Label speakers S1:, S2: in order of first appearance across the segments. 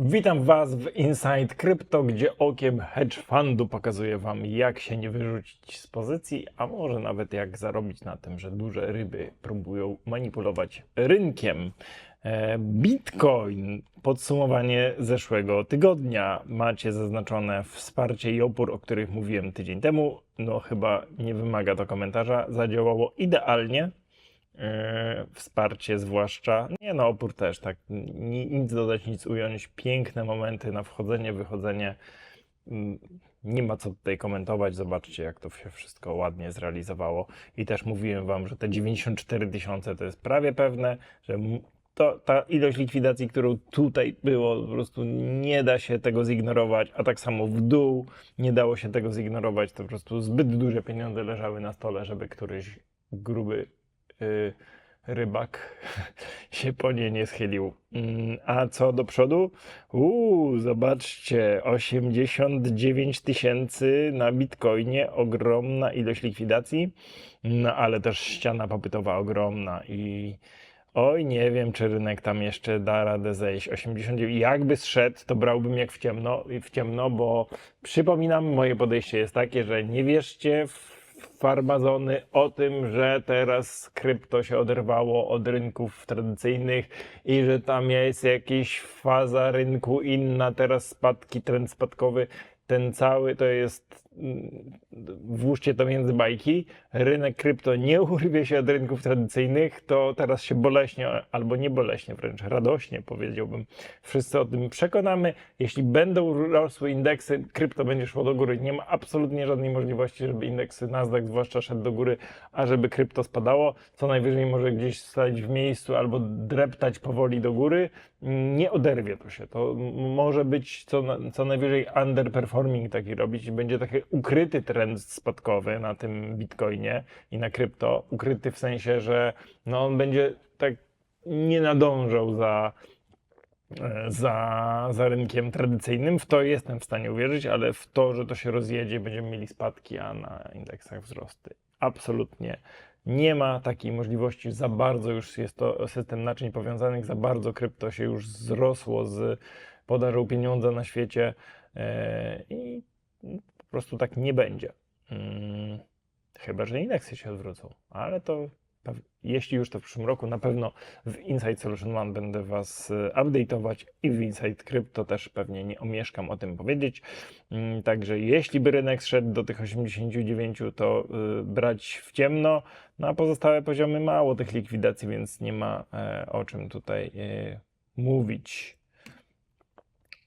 S1: Witam Was w Inside Crypto, gdzie okiem hedge fundu pokazuję Wam, jak się nie wyrzucić z pozycji, a może nawet jak zarobić na tym, że duże ryby próbują manipulować rynkiem. E, Bitcoin, podsumowanie zeszłego tygodnia. Macie zaznaczone wsparcie i opór, o których mówiłem tydzień temu. No, chyba nie wymaga to komentarza. Zadziałało idealnie. E, wsparcie zwłaszcza, nie no, opór też, tak, Ni- nic dodać, nic ująć, piękne momenty na wchodzenie, wychodzenie, Mm, nie ma co tutaj komentować, zobaczcie jak to się wszystko ładnie zrealizowało. I też mówiłem wam, że te 94 tysiące to jest prawie pewne, że to, ta ilość likwidacji, którą tutaj było, po prostu nie da się tego zignorować, a tak samo w dół nie dało się tego zignorować, to po prostu zbyt duże pieniądze leżały na stole, żeby któryś gruby rybak się po nie nie schylił. Mm, A co do przodu? Uuu, zobaczcie, 89 tysięcy na bitcoinie, ogromna ilość likwidacji, no ale też ściana popytowa ogromna i oj, nie wiem, czy rynek tam jeszcze da radę zejść. 89, jakby zszedł, to brałbym jak w ciemno, w ciemno, bo przypominam, moje podejście jest takie, że nie wierzcie w farmazony o tym, że teraz krypto się oderwało od rynków tradycyjnych i że tam jest jakaś faza rynku inna, teraz spadki, trend spadkowy. Ten cały to jest, włóżcie to między bajki, rynek krypto nie urwie się od rynków tradycyjnych, to teraz się boleśnie, albo nie boleśnie, wręcz radośnie powiedziałbym, wszyscy o tym przekonamy. Jeśli będą rosły indeksy, krypto będzie szło do góry. Nie ma absolutnie żadnej możliwości, żeby indeksy Nasdaq zwłaszcza szedł do góry, a żeby krypto spadało. Co najwyżej może gdzieś stać w miejscu albo dreptać powoli do góry. Nie oderwie to się. To może być co, co najwyżej underperforming taki robić i będzie taki ukryty trend spadkowy na tym bitcoinie i na krypto. Ukryty w sensie, że no on będzie tak nie nadążał za, za, za rynkiem tradycyjnym. W to jestem w stanie uwierzyć, ale w to, że to się rozjedzie, będziemy mieli spadki, a na indeksach wzrosty. Absolutnie nie ma takiej możliwości. Za bardzo już jest to system naczyń powiązanych, za bardzo krypto się już zrosło z podażą pieniądza na świecie e, i po prostu tak nie będzie. Mm, Chyba, że indeksy się odwrócą, ale to jeśli już to w przyszłym roku, na pewno w Inside Solution One będę Was e, update'ować i w Inside Crypto też pewnie nie omieszkam o tym powiedzieć. Mm, Także jeśli by rynek szedł do tych 89, to y, brać w ciemno, no a pozostałe poziomy mało tych likwidacji, więc nie ma e, o czym tutaj e, mówić.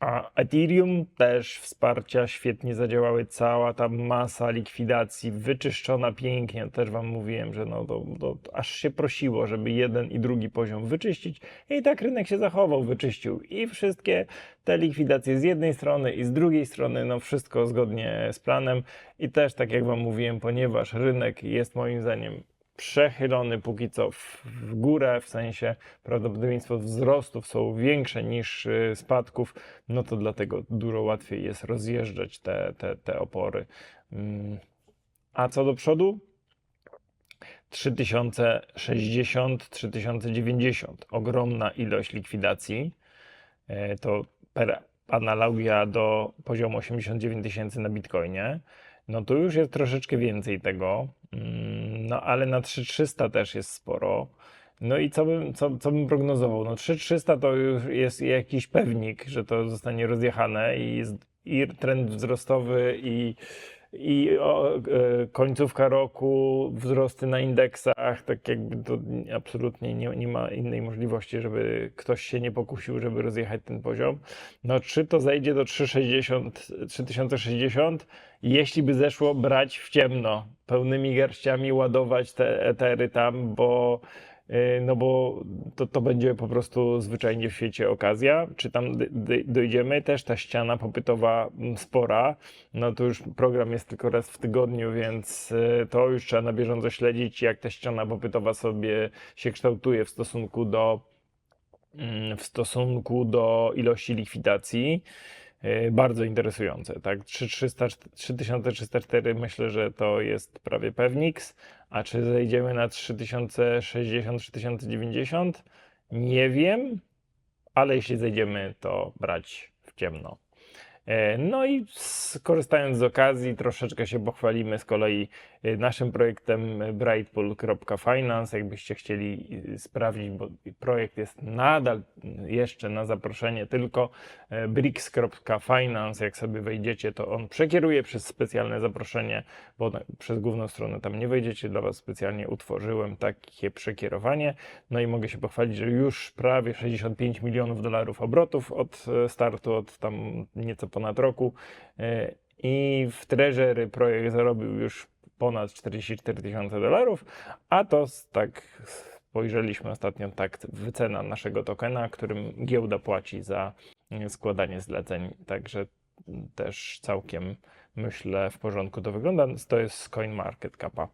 S1: A Ethereum też wsparcia świetnie zadziałały, cała ta masa likwidacji wyczyszczona pięknie. Też Wam mówiłem, że no to, to aż się prosiło, żeby jeden i drugi poziom wyczyścić. I tak rynek się zachował, wyczyścił i wszystkie te likwidacje z jednej strony i z drugiej strony, no wszystko zgodnie z planem. I też tak jak Wam mówiłem, ponieważ rynek jest moim zdaniem przechylony póki co w, w górę, w sensie prawdopodobieństwo wzrostów są większe niż y, spadków, no to dlatego dużo łatwiej jest rozjeżdżać te, te, te opory. Mm. A co do przodu? 3060, 3090. Ogromna ilość likwidacji. E, To per analogia do poziomu 89 tysięcy na Bitcoinie. No to już jest troszeczkę więcej tego. Mm, No ale na 3300 też jest sporo. No i co bym, co, co bym prognozował? No 3300 to już jest jakiś pewnik, że to zostanie rozjechane i i trend wzrostowy i, i o, e, końcówka roku, wzrosty na indeksach, tak jakby to absolutnie nie, nie ma innej możliwości, żeby ktoś się nie pokusił, żeby rozjechać ten poziom. No czy to zejdzie do 360, 3060? Jeśli by zeszło, brać w ciemno, pełnymi garściami ładować te etery tam, bo no bo to, to będzie po prostu zwyczajnie w świecie okazja. Czy tam dojdziemy? Też ta ściana popytowa mm, spora. No to już program jest tylko raz w tygodniu, więc yy, to już trzeba na bieżąco śledzić, jak ta ściana popytowa sobie się kształtuje w stosunku do mm, w stosunku do ilości likwidacji. Yy, Bardzo interesujące, tak? 3300 3304 myślę, że to jest prawie pewniks, a czy zejdziemy na 3060, 3090? Nie wiem, ale jeśli zejdziemy, to brać w ciemno. E, No i skorzystając z okazji, troszeczkę się pochwalimy z kolei e, naszym projektem e, brightpool.finance. Jakbyście chcieli sprawdzić, bo projekt jest nadal jeszcze na zaproszenie tylko bricks.finance. Jak sobie wejdziecie, to on przekieruje przez specjalne zaproszenie, bo przez główną stronę tam nie wejdziecie. Dla Was specjalnie utworzyłem takie przekierowanie. No i mogę się pochwalić, że już prawie 65 milionów dolarów obrotów od startu, od tam nieco ponad roku. E, I w Treasury projekt zarobił już ponad 44 tysiące dolarów, a to tak spojrzeliśmy ostatnio, tak wycena naszego tokena, którym giełda płaci za e, składanie zleceń. Także też całkiem myślę w porządku to wygląda. To jest z CoinMarketCapa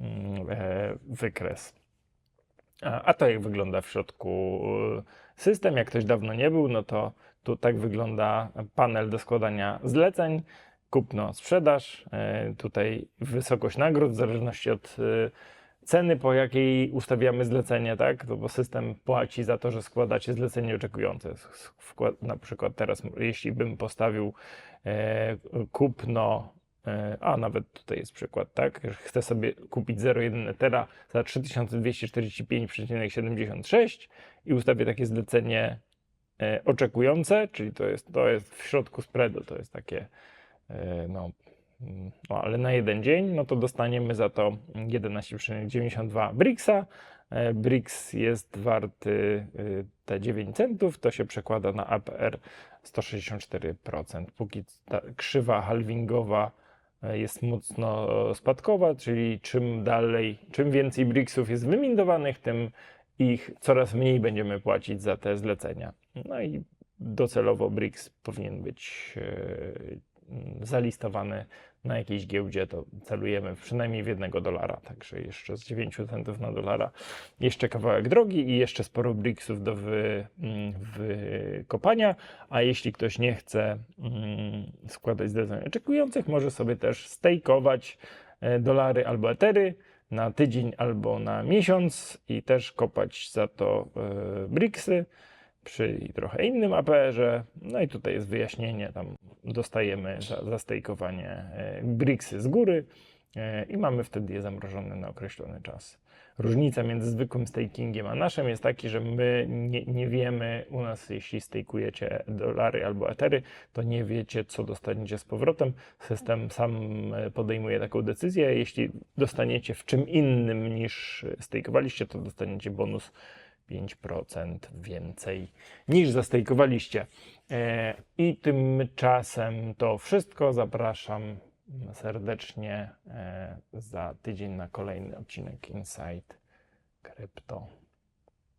S1: mm, e, wykres. A, to jak wygląda w środku system, jak ktoś dawno nie był, no to tu tak wygląda panel do składania zleceń, kupno, sprzedaż, e, tutaj wysokość nagród w zależności od e, ceny, po jakiej ustawiamy zlecenie, tak? Bo system płaci za to, że składacie zlecenie oczekujące. Na przykład teraz, jeśli bym postawił e, kupno A nawet tutaj jest przykład, tak? Chcę sobie kupić 0,1 Ethera za 3245,76 i ustawię takie zlecenie oczekujące, czyli to jest, to jest w środku spreadu, to jest takie, e, no, no, ale na jeden dzień, no to dostaniemy za to 11,92 Brixa. E, Brix jest warty y, te 9 centów, to się przekłada na APR 164%. Póki ta krzywa halvingowa e, jest mocno e, spadkowa, czyli czym dalej, czym więcej bricksów jest wymindowanych, tym ich coraz mniej będziemy płacić za te zlecenia. No i docelowo BRICS powinien być e, zalistowany na jakiejś giełdzie, to celujemy przynajmniej w jednego dolara, także jeszcze z 9 centów na dolara jeszcze kawałek drogi i jeszcze sporo bricksów do mm, wykopania, a jeśli ktoś nie chce mm, składać zleceń oczekujących, może sobie też stejkować e, dolary albo etery na tydzień albo na miesiąc i też kopać za to e, bricksy przy trochę innym APR-ze. No i tutaj jest wyjaśnienie, tam dostajemy za, za stejkowanie e, bricksy z góry e, i mamy wtedy je zamrożone na określony czas. Różnica między zwykłym stakingiem a naszym jest taki, że my nie, nie wiemy, u nas jeśli stejkujecie dolary albo etery, to nie wiecie, co dostaniecie z powrotem. System sam e, podejmuje taką decyzję. Jeśli dostaniecie w czym innym niż stejkowaliście, to dostaniecie bonus 5% więcej niż zastejkowaliście. E, I tymczasem to wszystko. Zapraszam serdecznie e, za tydzień na kolejny odcinek Insight Crypto.